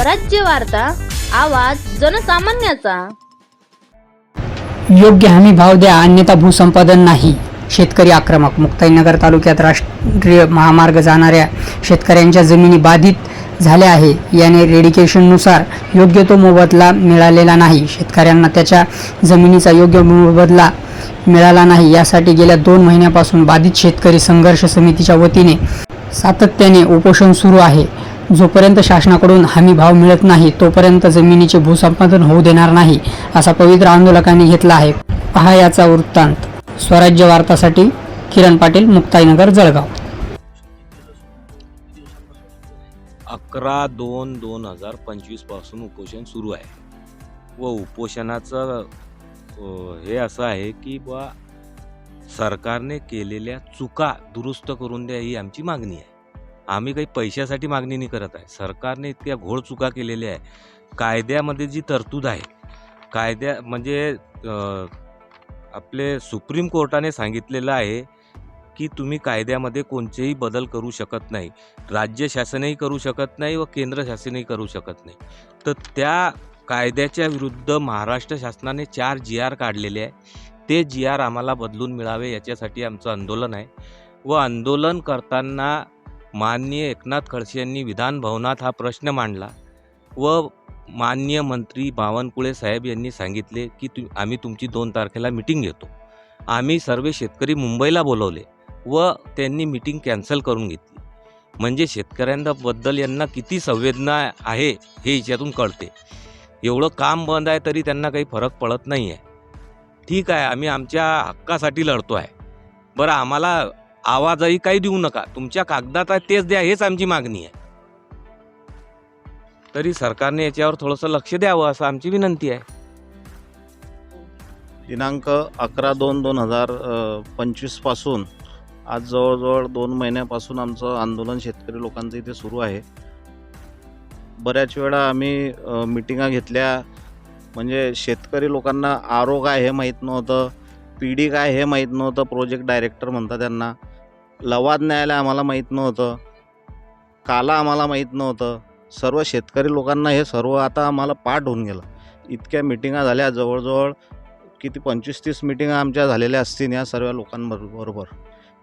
स्वराज्य वार्ता आवाज जनसामान्याचा. योग्य हमी भाव द्या अन्यथा भूसंपादन नाही. शेतकरी आक्रमक. मुक्ताईनगर तालुक्यात राष्ट्रीय महामार्ग जाणाऱ्या शेतकऱ्यांच्या जमिनी बाधित झाल्या आहे. याने रेडिकेशननुसार योग्य तो मोबदला मिळालेला नाही. शेतकऱ्यांना त्याच्या जमिनीचा योग्य मोबदला मिळाला नाही. यासाठी गेल्या दोन महिन्यापासून बाधित शेतकरी संघर्ष समितीच्या वतीने सातत्याने उपोषण सुरू आहे. जोपर्यंत शासनाकडून हमी भाव मिळत नाही तोपर्यंत जमिनीचे भूसंपादन होऊ देणार नाही असा पवित्र आंदोलकांनी घेतला आहे. पहा याचा वृत्तांत. स्वराज्य वार्तासाठी किरण पाटील मुक्ताईनगर जळगाव. अकरा दोन दोन हजार पंचवीसपासून उपोषण सुरू आहे. व उपोषणाचं हे असं आहे की बा सरकारने केलेल्या चुका दुरुस्त करून द्या ही आमची मागणी आहे. आम्ही काही पैशासाठी मागणी नाही करत आहे. सरकारने इतक्या घोळ चुका केलेल्या आहे कायद्यामध्ये जी तरतूद आहे कायद्या म्हणजे आपले सुप्रीम कोर्टाने सांगितलेलं आहे की तुम्ही कायद्यामध्ये कोणतेही बदल करू शकत नाही. राज्य शासनही करू शकत नाही व केंद्र शासनही करू शकत नाही. तर त्या कायद्याच्या विरुद्ध महाराष्ट्र शासनाने चार जी आर काढलेले आहे ते जी आर आम्हाला बदलून मिळावे याच्यासाठी आमचं आंदोलन आहे. व आंदोलन करताना माननीय एकनाथ खडसे यांनी विधान भवनात हा प्रश्न मांडला व माननीय मंत्री बावनकुळे साहेब यांनी सांगितले की तु आम्ही तुमची दोन तारखेला मिटिंग घेतो. आम्ही सर्व शेतकरी मुंबईला बोलवले व त्यांनी मिटिंग कॅन्सल करून घेतली. म्हणजे शेतकऱ्यांबद्दल यांना किती संवेदना आहे हे याच्यातून कळते. एवढं काम बंद आहे तरी त्यांना काही फरक पडत नाही आहे ठीक आहे आम्ही आमच्या हक्कासाठी लढतो आहे बरं आम्हाला आवाजही काही देऊ नका. तुमच्या कागदात आहे तेच द्या हेच आमची मागणी आहे. तरी सरकारने याच्यावर थोडंसं लक्ष द्यावं असं आमची विनंती आहे. दिनांक अकरा दोन दोन हजार पंचवीसपासून आज जवळजवळ दोन महिन्यापासून आमचं आंदोलन शेतकरी लोकांचं इथे सुरू आहे. बऱ्याच वेळा आम्ही मिटिंगा घेतल्या म्हणजे शेतकरी लोकांना आरो काय हे माहीत नव्हतं पी डी काय हे माहीत नव्हतं प्रोजेक्ट डायरेक्टर म्हणतात त्यांना. लवाद न्यायालय आम्हाला माहीत नव्हतं. काला आम्हाला माहीत नव्हतं. सर्व शेतकरी लोकांना हे सर्व आता आम्हाला पाठ होऊन गेलं. इतक्या मिटिंगा झाल्या जवळजवळ किती पंचवीस तीस मिटिंगा आमच्या झालेल्या असतील या सर्व लोकांबरोबर.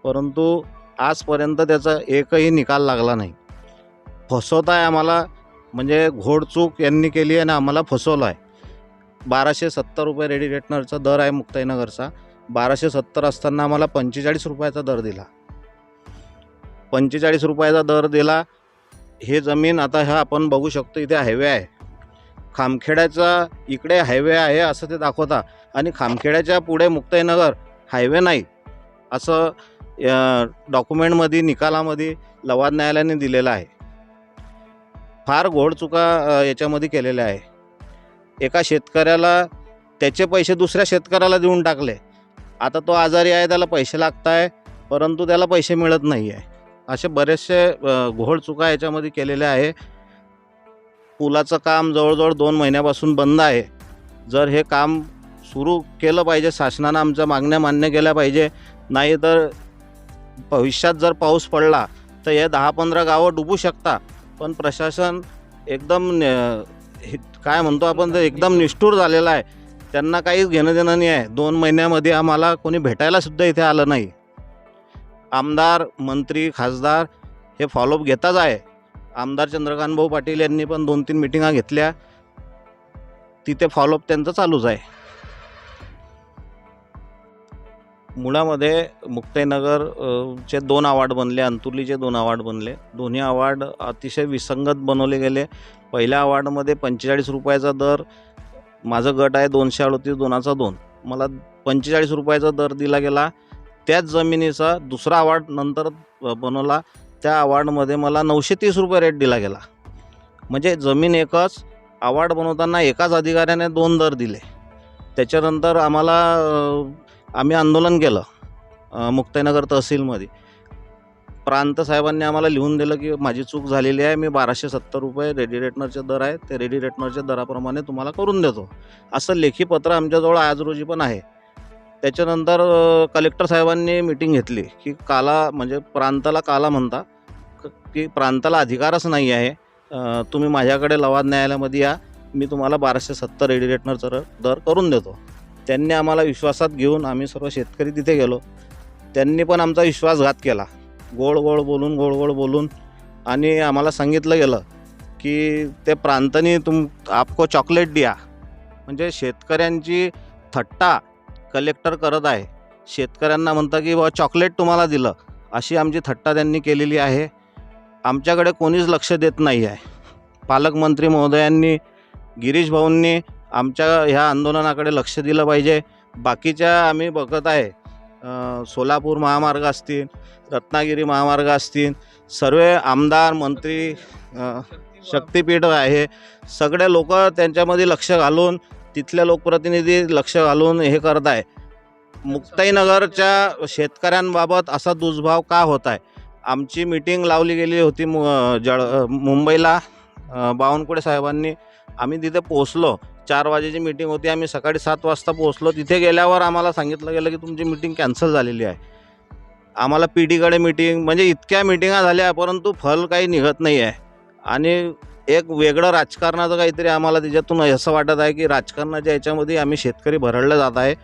परंतु आजपर्यंत त्याचा एकही निकाल लागला नाही. फसवत आहे आम्हाला म्हणजे घोडचूक यांनी केली आहे आणि आम्हाला फसवलं आहे बाराशे सत्तर रुपये रेडी रेटनरचा दर आहे मुक्ताईनगरचा. बाराशे सत्तर असताना आम्हाला पंचेचाळीस रुपयाचा दर दिला. पंचेचाळीस रुपयाचा दर दिला. हे जमीन आता ह्या आपण बघू शकतो इथे हायवे आहे. खामखेड्याचा इकडे हायवे आहे असं ते दाखवता. आणि खामखेड्याच्या पुढे मुक्ताईनगर हायवे नाही. असं डॉक्युमेंटमध्ये निकालामध्ये लवाद न्यायालयाने दिलेलं आहे. फार घोडचुका याच्यामध्ये केलेल्या आहे. एका शेतकऱ्याला त्याचे पैसे दुसऱ्या शेतकऱ्याला देऊन टाकले. आता तो आजारी आहे त्याला पैसे लागत आहे परंतु त्याला पैसे मिळत नाही आहे असे बरेचसे घोळ चुका याच्यामध्ये केलेल्या आहे. पुलाचं काम जवळजवळ दोन महिन्यापासून बंद आहे. जर हे काम सुरू केलं पाहिजे शासनानं आमच्या मागण्या मान्य केल्या पाहिजे नाही तर भविष्यात जर पाऊस पडला तर हे दहा पंधरा गावं डुबू शकता. पण प्रशासन एकदम न- हे- काय म्हणतो आपण ते एकदम निष्ठूर झालेलं आहे. त्यांना काहीच घेणं देणं नाही आहे. दोन महिन्यामध्ये आम्हाला कोणी भेटायला सुद्धा इथे आलं नाही. आमदार मंत्री खासदार हे फॉलोअप घेताच आहे. आमदार चंद्रकांत भाऊ पाटील यांनी पण दोन तीन मिटिंगा घेतल्या. तिथे फॉलोअप त्यांचं चालूच आहे. मुळामध्ये मुक्ताईनगर चे दोन अवॉर्ड बनले अंतुर्लीचे दोन अवॉर्ड बनले. दोन्ही अवॉर्ड अतिशय विसंगत बनवले गेले. पहिल्या अवॉर्डमध्ये पंचेचाळीस रुपयाचा दर माझं गट आहे दोनशे अडतीस दोनाचा दोन. मला पंचेचाळीस रुपयाचा दर दिला गेला. त्याच जमिनीचा दुसरा अवॉर्ड नंतर बनवला. त्या अवॉर्डमध्ये मला नऊशे तीस रुपये रेट दिला गेला. म्हणजे जमीन एकच अवॉर्ड बनवताना एकाच अधिकाऱ्याने दोन दर दिले. त्याच्यानंतर आम्हाला आम्ही आंदोलन केलं अ, मुक्ताईनगर तहसीलमध्ये. प्रांत साहेबांनी आम्हाला लिहून दिलं की माझी चूक झालेली आहे मी बाराशे सत्तर रुपये रेडी रेटनरचे दर आहे ते रेडी रेटनरच्या दराप्रमाणे तुम्हाला करून देतो. असं लेखी पत्र आमच्याजवळ आज रोजी पण आहे. त्याच्यानंतर कलेक्टर साहेबांनी मिटिंग घेतली की काला म्हणजे प्रांताला काला म्हणता. की प्रांताला अधिकारच नाही आहे. तुम्ही माझ्याकडे लवाद न्यायालयामध्ये या. मी तुम्हाला बाराशे सत्तर रेडी रेटनरचा दर करून देतो. त्यांनी आम्हाला विश्वासात घेऊन आम्ही सर्व शेतकरी तिथे गेलो. त्यांनी पण आमचा विश्वासघात केला. गोड गोड बोलून गोड गोड बोलून. आणि आम्हाला सांगितलं गेलं की ते प्रांतानी तुम आपको चॉकलेट द्या. म्हणजे शेतकऱ्यांची थट्टा कलेक्टर करत आहे. शेतकऱ्यांना म्हणतं की बा चॉकलेट तुम्हाला दिलं. अशी आमची थट्टा त्यांनी केलेली आहे. आमच्याकडे कोणीच लक्ष देत नाही आहे. पालकमंत्री महोदयांनी गिरीश भाऊंनी आमच्या ह्या आंदोलनाकडे लक्ष दिलं पाहिजे. बाकीच्या आम्ही बघत आहे. सोलापूर महामार्ग असतील रत्नागिरी महामार्ग असतील सर्व आमदार मंत्री शक्तिपीठ आहे. सगळे लोक त्यांच्यामध्ये लक्ष घालून तिथल्या लोकप्रतिनिधी लक्ष घालून हे करत आहे. मुक्ताईनगरच्या शेतकऱ्यांबाबत असा दुष्भाव का होत आहे? आमची मीटिंग लावली गेली होती मु जळ मुंबईला. बावनकुळे साहेबांनी आम्ही तिथे पोहोचलो. चार वाजेची मीटिंग होती. आम्ही सकाळी सात वाजता पोहोचलो. तिथे गेल्यावर आम्हाला सांगितलं गेलं की तुमची मीटिंग कॅन्सल झालेली आहे. आम्हाला पी डीकडे मीटिंग म्हणजे इतक्या मिटिंगा झाल्या परंतु फल काही निघत नाही आहे आणि एक वेगळं राजकारणाचं काहीतरी आम्हाला त्याच्यातून असं वाटत आहे की राजकारणाच्या याच्यामध्ये आम्ही शेतकरी भरडलं जात आहे.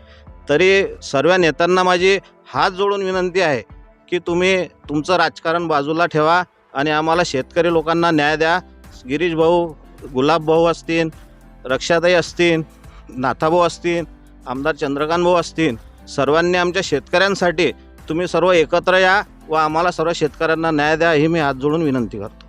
तरी सर्व नेत्यांना माझी हात जोडून विनंती आहे की तुम्ही तुमचं राजकारण बाजूला ठेवा आणि आम्हाला शेतकरी लोकांना न्याय द्या. गिरीश भाऊ गुलाब भाऊ असतील रक्षाताई असतील नाथाभाऊ असतील आमदार चंद्रकांत भाऊ असतील सर्वांनी आमच्या शेतकऱ्यांसाठी तुम्ही सर्व एकत्र या व आम्हाला सर्व शेतकऱ्यांना न्याय द्या ही मी हात जोडून विनंती करतो.